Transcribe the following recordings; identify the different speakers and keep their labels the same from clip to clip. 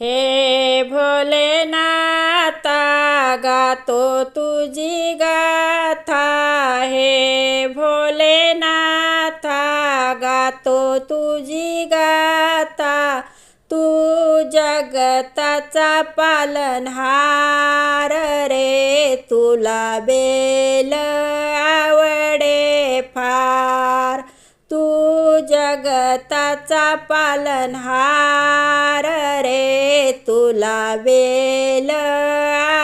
Speaker 1: हे भोलेनाथा गातो तुझी गाथा. हे भोलेनाथा गातो तुझी गाथा. तू जगताचा पालनहार रे तुला बेल आवडे फार. जगताचा पालनहार रे तुला वेल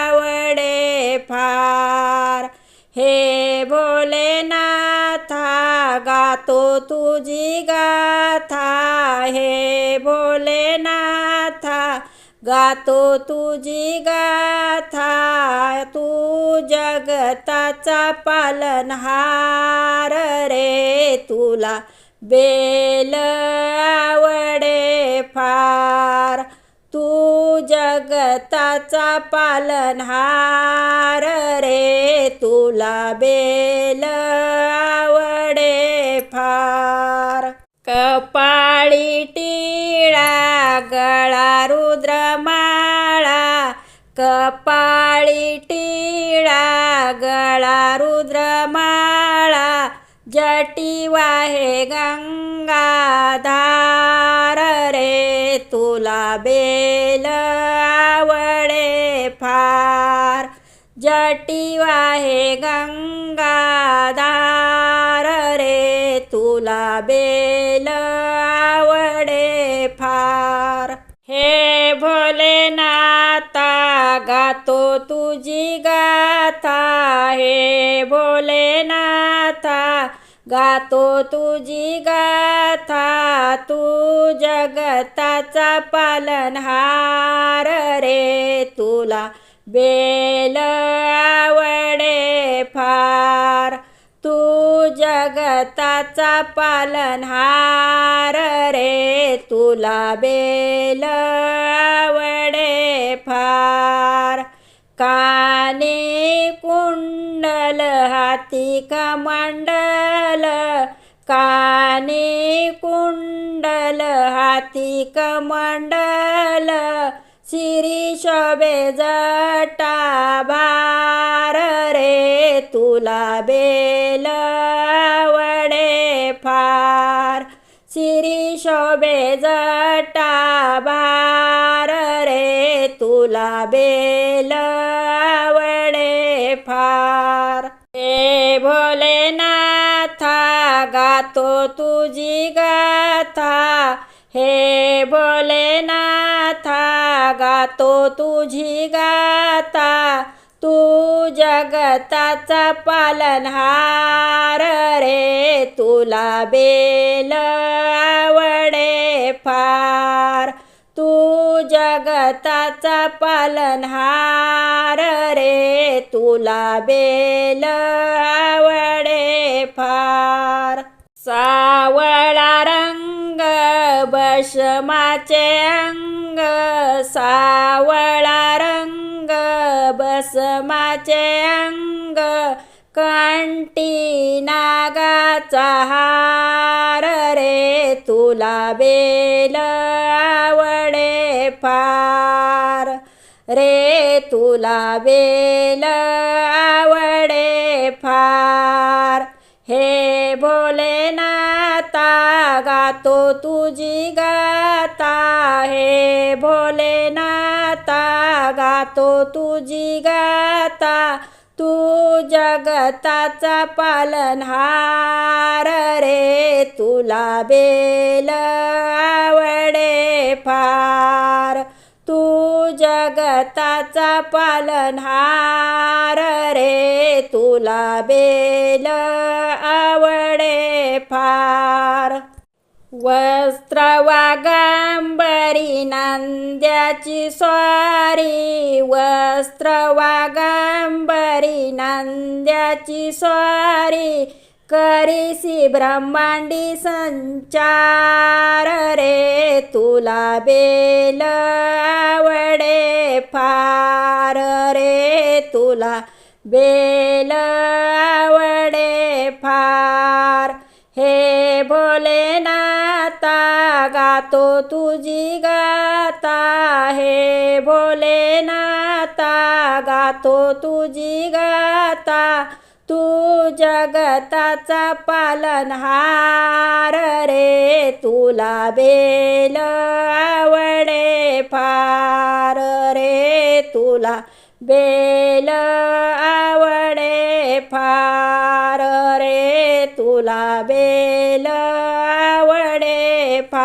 Speaker 1: आवडे फार. हे भोलेनाथा गातो तुझी गाथा. हे भोलेनाथा गातो तुझी गाथा. तू जगताचा पालनहार रे तुला बेल आवडे फार तू जगताचा पालनहार रे तुला बेल आवडे फार. कपाळी टिळा गळा रुद्रमाळा कपाळी टिळा गळा रुद्रमाळा जटी वाहे गंगाधार रे तुला बेल आवडे फार. जटी वाहे गंगाधार रे तुला बेल आवडे फार. हे भोलेनाथा गातो तुझी गाथा. हे भोलेनाथ गातो तुझी गाथा तू जगताचा पालनहार रे. तुला बेल आवडे फार. तू जगताचा पालनहार रे. तुला बेल आवडे फार. काने कुंडल हाती कमांड कुंडल हाती कमंडल शिरी शोभे जटा भार रे तुला बेल वडे फार. शिरी शोभे जटा भार रे तुला बेल वडे फार. गातो तुझी गाथा हे भोलेनाथा गातो तुझी गाथा तू जगताचा पालनहार रे तुला बेल आवडे फार. तू जगताचा पालनहार रे तुला बेल आवडे फार. सावळा रंग बसमाचे अंग. सावळा रंग बसमाचे अंग. कंटी नागाचा हार रे तुला बेल आवडे फार. रे तुला बेल आवडे फार. तुझी गाता हे भोलेनाथा गातो तुझी गाता तू जगताचा पालनहार रे तुला बेल आवडे फार. तू जगताचा पालनहार रे तुला बेल आवडे फार. वस्त्र वागांबरी नंद्याची स्वारी वस्त्र वागांबरी नंद्याची स्वारी करीसी ब्रह्मांडी संचार रे तुला बेल आवडे फार रे तुला बेल आवडे फार हे भोलेना गातो तुझी गाता हे भोलेनाथा. गातो तुझी गाता तू जगताचा पालनहार रे. तुला बेल आवडे फार रे. तुला बेल आवडे फार तुला बेल वडे पा